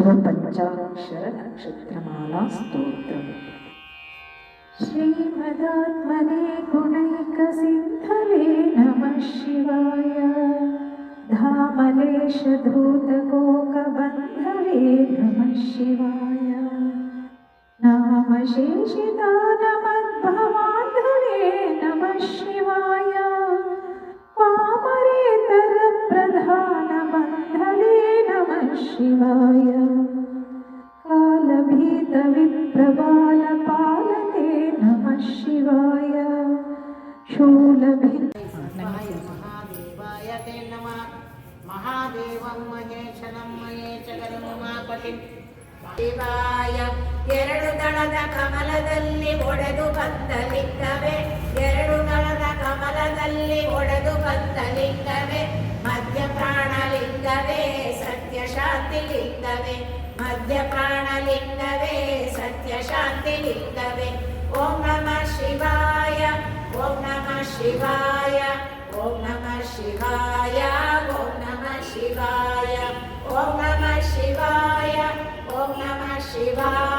पञ्चाक्षरनक्षत्रमालास्तोत्रम् श्रीमदात्मने गुणैकसिद्धवे नमः शिवाय। धामलेशधूतकोकबन्धवे नमः शिवाय। नामशेषिता शिवाय कालभीतविप्रबालपालने नमः शिवाय शूलभि महादेवाय ते नमः ಎರಡು ದಳದ ಕಮಲದಲ್ಲಿ ಒಡೆದು ಬಂದ ಎರಡು ದಳದ ಕಮಲದಲ್ಲಿ ಒಡೆದು ಬಂದ ಲಿಂಗವೇ ಮಧ್ಯ ಪ್ರಾಣ ಸತ್ಯಶಾಂತಿಲಿಂಗವೇ ಮಧ್ಯಪ್ರಾಣಲಿಂಗವೇ ಸತ್ಯಶಾಂತಿಲಿಂಗವೇ ಓಂ ನಮಃ ಶಿವಾಯ, ಓಂ ನಮಃ ಶಿವಾಯ, ಓಂ ನಮಃ ಶಿವಾಯ, ಓಂ ನಮಃ ಶಿವಾಯ. ಓಂ ನಮಃ ಶಿವಾಯ, ಓಂ ನಮಃ ಶಿವಾಯ.